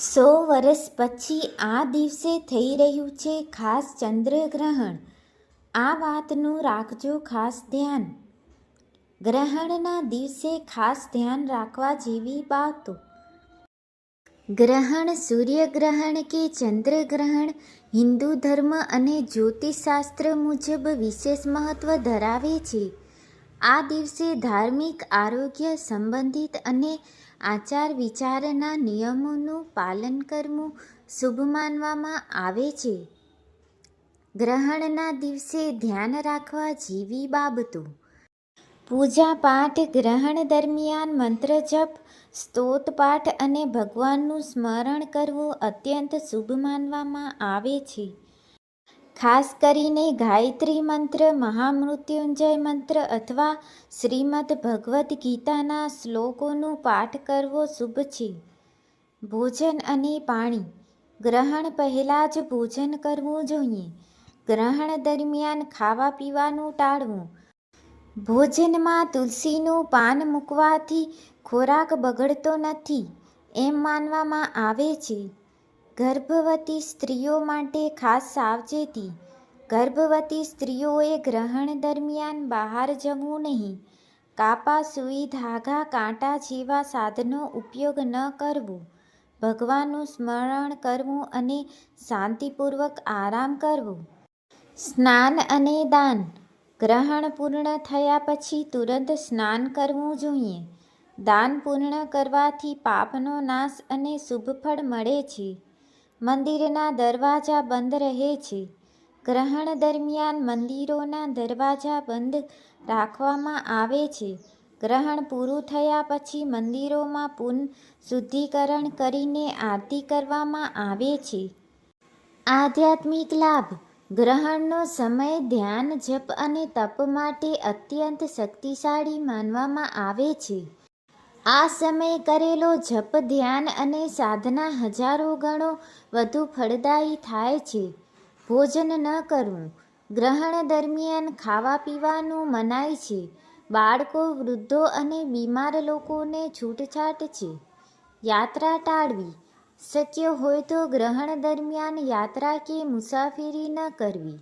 સો વર્ષ પછી આ દિવસે થઈ રહ્યું છે ખાસ ચંદ્રગ્રહણ આ વાતનું રાખજો ખાસ ધ્યાન. ગ્રહણના દિવસે ખાસ ધ્યાન રાખવા જેવી બાબતો ગ્રહણ સૂર્યગ્રહણ કે ચંદ્રગ્રહણ હિન્દુ ધર્મ અને જ્યોતિષશાસ્ત્ર મુજબ વિશેષ મહત્વ ધરાવે છે. આ દિવસે ધાર્મિક, આરોગ્ય સંબંધિત અને આચાર વિચારના નિયમોનું પાલન કરવું શુભ માનવામાં આવે છે. ગ્રહણના દિવસે ધ્યાન રાખવા જેવી બાબતો. પૂજા પાઠ, ગ્રહણ દરમિયાન મંત્ર જપ, સ્તોત પાઠ અને ભગવાનનું સ્મરણ કરવું અત્યંત શુભ માનવામાં આવે છે. ખાસ કરીને ગાયત્રી મંત્ર, મહામૃત્યુંજય મંત્ર અથવા શ્રીમદ ભગવદ્ ગીતાના શ્લોકોનું પાઠ કરવો શુભ છે. ભોજન અને પાણી. ગ્રહણ પહેલાં જ ભોજન કરવું જોઈએ. ગ્રહણ દરમિયાન ખાવા પીવાનું ટાળવું. ભોજનમાં તુલસીનું પાન મૂકવાથી ખોરાક બગડતો નથી, એમ માનવામાં આવે છે. ગર્ભવતી સ્ત્રીઓ માટે ખાસ સાવચેતી. ગર્ભવતી સ્ત્રીઓએ ગ્રહણ દરમિયાન બહાર જવું નહીં. કાપા સૂઈ ધાગા કાંટા જેવા સાધનો ઉપયોગ ન કરવો. ભગવાનનું સ્મરણ કરવું અને શાંતિપૂર્વક આરામ કરવો. સ્નાન અને દાન. ગ્રહણ પૂર્ણ થયા પછી તુરંત સ્નાન કરવું જોઈએ. દાન પૂર્ણ કરવાથી પાપનો નાશ અને શુભ ફળ મળે છે. મંદિરના દરવાજા બંધ રહે છે. ગ્રહણ દરમિયાન મંદિરોના દરવાજા બંધ રાખવામાં આવે છે. ગ્રહણ પૂરું થયા પછી મંદિરોમાં પુન શુદ્ધિકરણ કરીને આરતી કરવામાં આવે છે. આધ્યાત્મિક લાભ. ગ્રહણનો સમય ધ્યાન, જપ અને તપ માટે અત્યંત શક્તિશાળી માનવામાં આવે છે. આ સમયે કરેલો જપ, ધ્યાન અને સાધના હજારો ગણો વધુ ફળદાયી થાય છે. ભોજન ન કરવું. ગ્રહણ દરમિયાન ખાવા પીવાનું મનાય છે. બાળકો, વૃદ્ધો અને બીમાર લોકોને છૂટછાટ છે. યાત્રા ટાળવી. શક્ય હોય તો ગ્રહણ દરમિયાન યાત્રા કે મુસાફરી ન કરવી.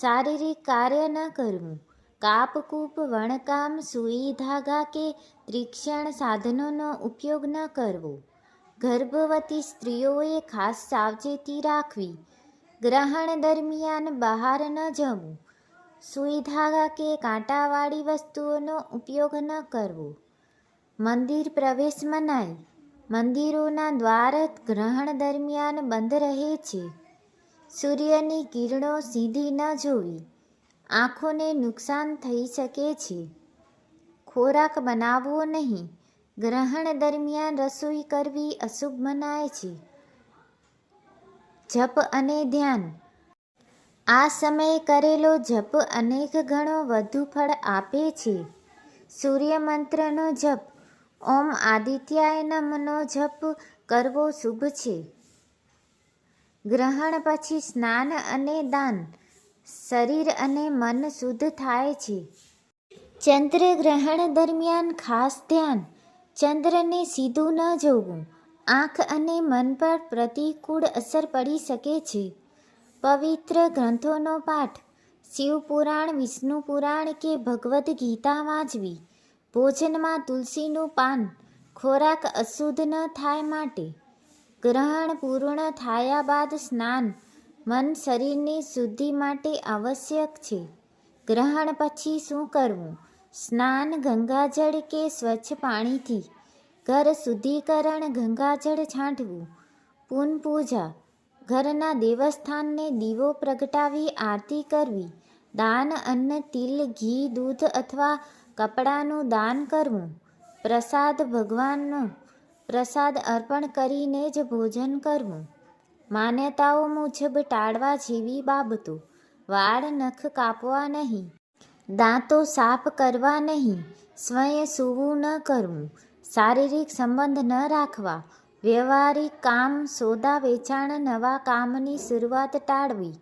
શારીરિક કાર્ય ન કરવું. કાપકૂપ, વણકામ, સુઈ ધાગા કે ત્રિક્ષણ સાધનોનો ઉપયોગ ન કરવો. ગર્ભવતી સ્ત્રીઓએ ખાસ સાવચેતી રાખવી. ગ્રહણ દરમિયાન બહાર ન જવું. સુઈ ધાગા કે કાંટાવાળી વસ્તુઓનો ઉપયોગ ન કરવો. મંદિર પ્રવેશ મનાય. મંદિરોના દ્વાર ગ્રહણ દરમિયાન બંધ રહે છે. સૂર્યની કિરણો સીધી ન જોવી. આંખોને નુકસાન થઈ શકે છે. ખોરાક બનાવવો નહીં. ગ્રહણ દરમિયાન રસોઈ કરવી અશુભ મનાય છે. જપ અને ધ્યાન. આ સમયે કરેલો જપ અનેક ગણો વધુ ફળ આપે છે. સૂર્ય મંત્રનો જપ, ઓમ આદિત્યાય નમનો જપ કરવો શુભ છે. ગ્રહણ પછી સ્નાન અને દાન. શરીર અને મન શુદ્ધ થાય છે. ચંદ્રગ્રહણ દરમિયાન ખાસ ધ્યાન ચંદ્રને સીધું ન જોવું. આંખ અને મન પર પ્રતિકૂળ અસર પડી શકે છે. પવિત્ર ગ્રંથોનો પાઠ, શિવપુરાણ વિષ્ણુ પુરાણ કે ભગવદ્ ગીતા વાંચવી, ભોજનમાં તુલસીનું પાન, ખોરાક અશુદ્ધ ન થાય માટે, ગ્રહણ પૂર્ણ થયા બાદ સ્નાન મન શરીરની શુદ્ધિ માટે આવશ્યક છે. ગ્રહણ પછી શું કરવું? સ્નાન, ગંગાજળ કે સ્વચ્છ પાણીથી? ઘર શુદ્ધિકરણ, ગંગાજળ છાંટવું? પૂન પૂજા ઘરના દેવસ્થાનને દીવો પ્રગટાવી આરતી કરવી? દાન, અન્ન, તિલ, ઘી, દૂધ અથવા કપડાનું દાન કરવું? પ્રસાદ ભગવાનનો પ્રસાદ અર્પણ કરીને જ ભોજન કરવું? માન્યતાઓ મુજબ ટાળવા જેવી બાબતો. વાળ નખ કાપવા નહીં. દાંતો સાફ કરવા નહીં. સ્વયં સૂવું ન કરવું. શારીરિક સંબંધ ન રાખવા. વ્યવહારિક કામ, સોદા, વેચાણ, નવા કામની શરૂઆત ટાળવી.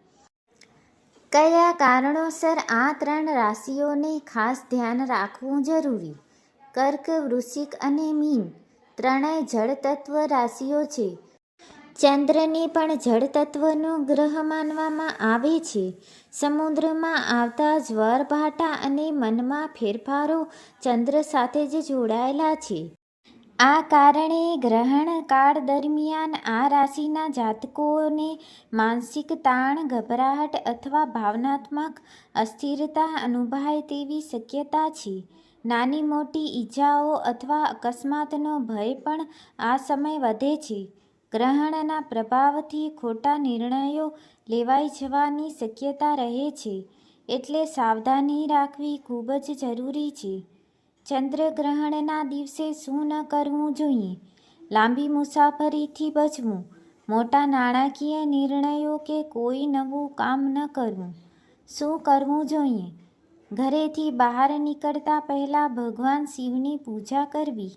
કયા કારણોસર આ ત્રણ રાશિઓને ખાસ ધ્યાન રાખવું જરૂરી? કર્ક, વૃશ્ચિક અને મીન. ત્રણેય જળ તત્વ રાશિઓ છે. ચંદ્રને પણ જળ તત્વનું ગ્રહ માનવામાં આવે છે. સમુદ્રમાં આવતા જ્વરભાટા અને મનમાં ફેરફારો ચંદ્ર સાથે જ જોડાયેલા છે. આ કારણે ગ્રહણ કાળ દરમિયાન આ રાશિના જાતકોને માનસિક તાણ, ગભરાહટ અથવા ભાવનાત્મક અસ્થિરતા અનુભવાય તેવી શક્યતા છે. નાની મોટી ઈજાઓ અથવા અકસ્માતનો ભય પણ આ સમય વધે છે. ગ્રહણના પ્રભાવથી ખોટા નિર્ણયો લેવાઈ જવાની શક્યતા રહે છે, એટલે સાવધાની રાખવી ખૂબ જ જરૂરી છે. ચંદ્રગ્રહણના દિવસે શું ન કરવું જોઈએ? લાંબી મુસાફરીથી બચવું, મોટા નાણાકીય નિર્ણયો કે કોઈ નવું કામ ન કરવું, શું કરવું જોઈએ? ઘરેથી બહાર નીકળતા પહેલાં ભગવાન શિવની પૂજા કરવી.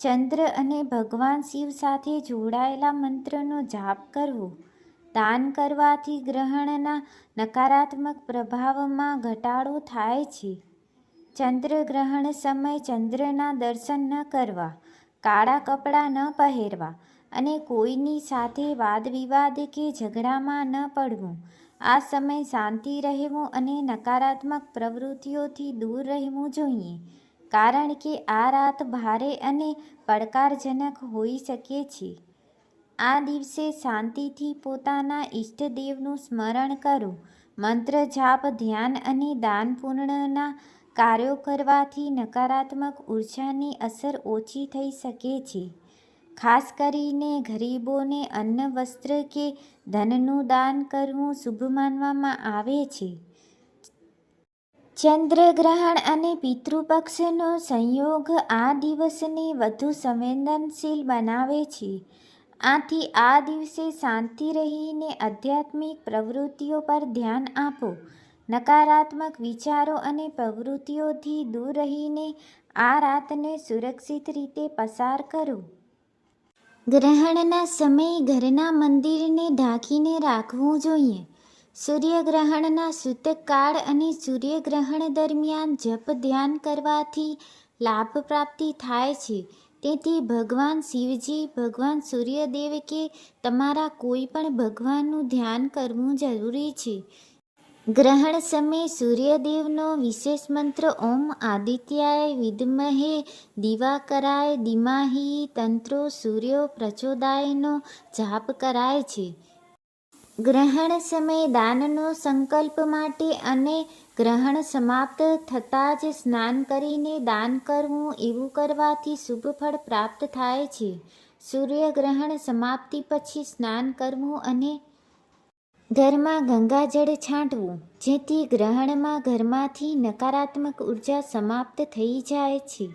ચંદ્ર અને ભગવાન શિવ સાથે જોડાયેલા મંત્રનો જાપ કરવો, દાન કરવાથી ગ્રહણના નકારાત્મક પ્રભાવમાં ઘટાડો થાય છે. ચંદ્રગ્રહણ સમય ચંદ્રના દર્શન ન કરવા, કાળા કપડાં ન પહેરવા અને કોઈની સાથે વાદવિવાદ કે ઝઘડામાં ન પડવું, આ સમય શાંતિ રહેવું અને નકારાત્મક પ્રવૃત્તિઓથી દૂર રહેવું જોઈએ. કારણ કે આ રાત ભારે અને પડકારજનક હોઈ શકે છે. આ દિવસે શાંતિથી પોતાના ઈષ્ટદેવનું સ્મરણ કરો. મંત્ર જાપ, ધ્યાન અને દાન પૂર્ણના કાર્યો કરવાથી નકારાત્મક ઉર્જાની અસર ઓછી થઈ શકે છે. ખાસ કરીને ગરીબોને અન્ન વસ્ત્ર કે ધનનું દાન કરવું શુભ માનવામાં આવે છે. ચંદ્રગ્રહણ અને પિતૃપક્ષનો સંયોગ આ દિવસને વધુ સંવેદનશીલ બનાવે છે. આથી આ દિવસે શાંતિ રહીને આધ્યાત્મિક પ્રવૃત્તિઓ પર ધ્યાન આપો. નકારાત્મક વિચારો અને પ્રવૃત્તિઓથી દૂર રહીને આ રાતને સુરક્ષિત રીતે પસાર કરો. ગ્રહણના સમયે ઘરના મંદિરને ઢાંકીને રાખવું જોઈએ. સૂર્યગ્રહણના સૂતકકાળ અને સૂર્યગ્રહણ દરમિયાન જપ ધ્યાન કરવાથી લાભ પ્રાપ્તિ થાય છે. તેથી ભગવાન શિવજી, ભગવાન સૂર્યદેવ કે તમારા કોઈ પણ ભગવાનનું ધ્યાન કરવું જરૂરી છે. ગ્રહણ સમયે સૂર્યદેવનો વિશેષ મંત્ર ઓમ આદિત્યાય વિદ્મહે દિવાકરાય દિમાહી તંત્રો સૂર્યો પ્રચોદાયનો જાપ કરાય છે. ગ્રહણ સમયે દાનનો સંકલ્પ માટે અને ગ્રહણ સમાપ્ત થતાં જ સ્નાન કરીને દાન કરવું એવું કરવાથી શુભ ફળ પ્રાપ્ત થાય છે. સૂર્યગ્રહણ સમાપ્તિ પછી સ્નાન કરવું અને ઘરમાં ગંગાજળ છાંટવું, જેથી ગ્રહણમાં ઘરમાંથી નકારાત્મક ઊર્જા સમાપ્ત થઈ જાય છે.